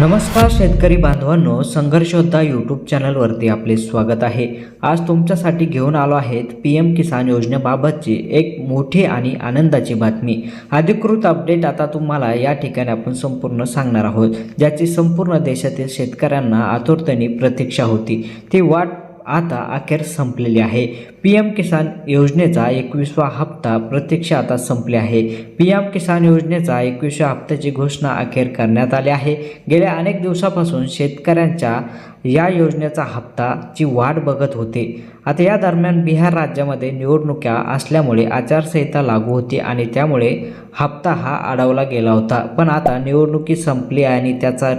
नमस्कार शेतकरी बांधवांनो संघर्षोद्धा यूट्यूब चॅनलवरती आपले स्वागत आहे. आज तुमच्यासाठी घेऊन आलो आहेत पी एम किसान योजनेबाबतची एक मोठी आणि आनंदाची बातमी. अधिकृत अपडेट आता तुम्हाला या ठिकाणी आपण संपूर्ण सांगणार आहोत ज्याची संपूर्ण देशातील शेतकऱ्यांना आतुरतेने प्रतीक्षा होती. ती वाट आता अखेर संपलेली आहे. पी एम किसान योजनेचा एकवीसवा हप्ता प्रत्यक्ष आता संपले आहे. पी एम किसान योजनेचा एकवीसव्या हप्त्याची घोषणा अखेर करण्यात आली आहे. गेल्या अनेक दिवसापासून शेतकऱ्यांच्या या योजनेचा हप्ताची वाट बघत होते. आता या दरम्यान बिहार राज्यामध्ये निवडणुका असल्यामुळे आचारसंहिता लागू होती आणि त्यामुळे हप्ता हा अडवला गेला होता. पण आता निवडणुकी संपली आणि त्याचा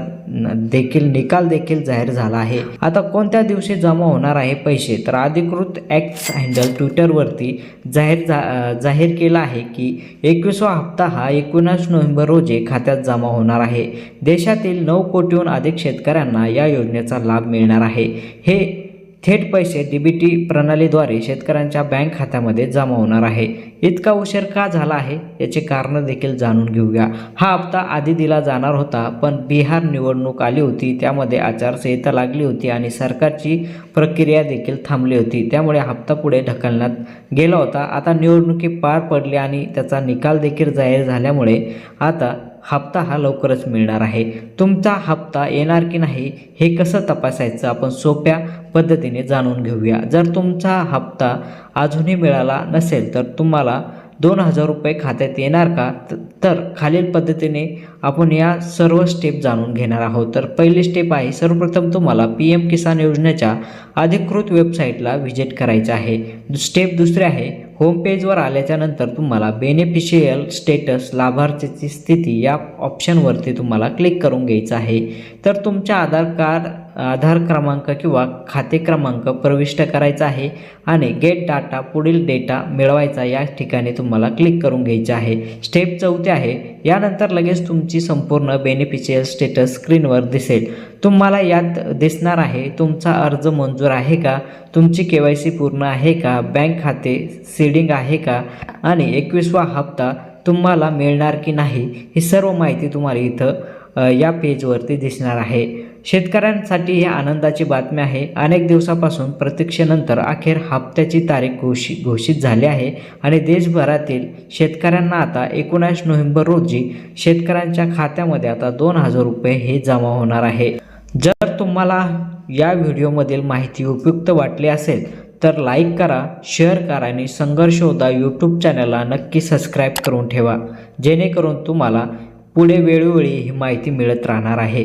देखील निकाल देखील जाहीर झाला आहे. आता कोणत्या दिवशी जमा होणार आहे पैसे? तर अधिकृत ॲक्स हँडल ट्विटरवरती जाहीर जा जाहीर केला आहे की एकवीसवा हप्ता हा एकोणीस नोव्हेंबर रोजी खात्यात जमा होणार आहे. देशातील नऊ कोटीहून अधिक शेतकऱ्यांना या योजनेचा लाभ मिळणार आहे. हे थेट पैसे डीबीटी प्रणालीद्वारे शेतकऱ्यांच्या बँक खात्यामध्ये जमा होणार आहे. इतका उशीर का झाला आहे? याचे कारण देखील जाणून घेऊया. हा हप्ता आधी दिला जाणार होता पण बिहार निवडणूक आली होती त्यामध्ये आचारसंहिता लागली होती आणि सरकारची प्रक्रिया देखील थांबली होती. त्यामुळे हप्ता पुढे ढकलण्यात गेला होता. आता निवडणुकी पार पडली आणि त्याचा निकाल देखील जाहीर झाल्यामुळे आता हप्ता हा लवकरच मिळणार आहे. तुमचा हप्ता येणार की नाही हे कसं तपासायचं आपण सोप्या पद्धतीने जाणून घेऊया. जर तुमचा हप्ता अजूनही मिळाला नसेल तर तुम्हाला दोन हजार रुपये खात्यात येणार का? तर खालील पद्धतीने आपण या सर्व स्टेप जाणून घेणार आहोत. तर पहिली स्टेप आहे सर्वप्रथम तुम्हाला पी एम किसान योजनेच्या अधिकृत वेबसाईटला व्हिजिट करायचं आहे. स्टेप दुसरे आहे होम पेजवर तुम्हाला बेनिफिशियल स्टेटस लाभार्थीची स्थिती या ऑप्शनवरती तुम्हाला क्लिक करून घ्यायचं आहे. तर तुमच्या आधार कार्ड आधार क्रमांक किंवा खाते क्रमांक प्रविष्ट करायचा आहे आणि गेट डाटा पुढील डेटा मिळवायचा या ठिकाणी तुम्हाला क्लिक करून घ्यायचे आहे. स्टेप चौथे आहे. यानंतर लगेच तुमची संपूर्ण बेनिफिशियल स्टेटस स्क्रीनवर दिसेल. तुम्हाला यात दिसणार आहे तुमचा अर्ज मंजूर आहे का? तुमची के वाय सी पूर्ण आहे का? बँक खाते सीडिंग आहे का? आणि एकवीसवा हप्ता तुम्हाला मिळणार की नाही ही सर्व माहिती तुम्हाला इथं या पेजवरती दिसणार आहे. शेतकऱ्यांसाठी ही आनंदाची बातमी आहे. अनेक दिवसापासून प्रतीक्षेनंतर अखेर हप्त्याची तारीख घोषित घोषित झाली आहे आणि देशभरातील शेतकऱ्यांना आता एकोणीस नोव्हेंबर रोजी शेतकऱ्यांच्या खात्यामध्ये आता दोन हजार रुपये हे जमा होणार आहे. जर तुम्हाला या व्हिडिओमधील माहिती उपयुक्त वाटली असेल तर लाईक करा शेअर करा आणि संघर्ष होता यूट्यूब चॅनलला नक्की सबस्क्राईब करून ठेवा. जेणेकरून तुम्हाला पुढे वेळोवेळी ही माहिती मिळत राहणार आहे.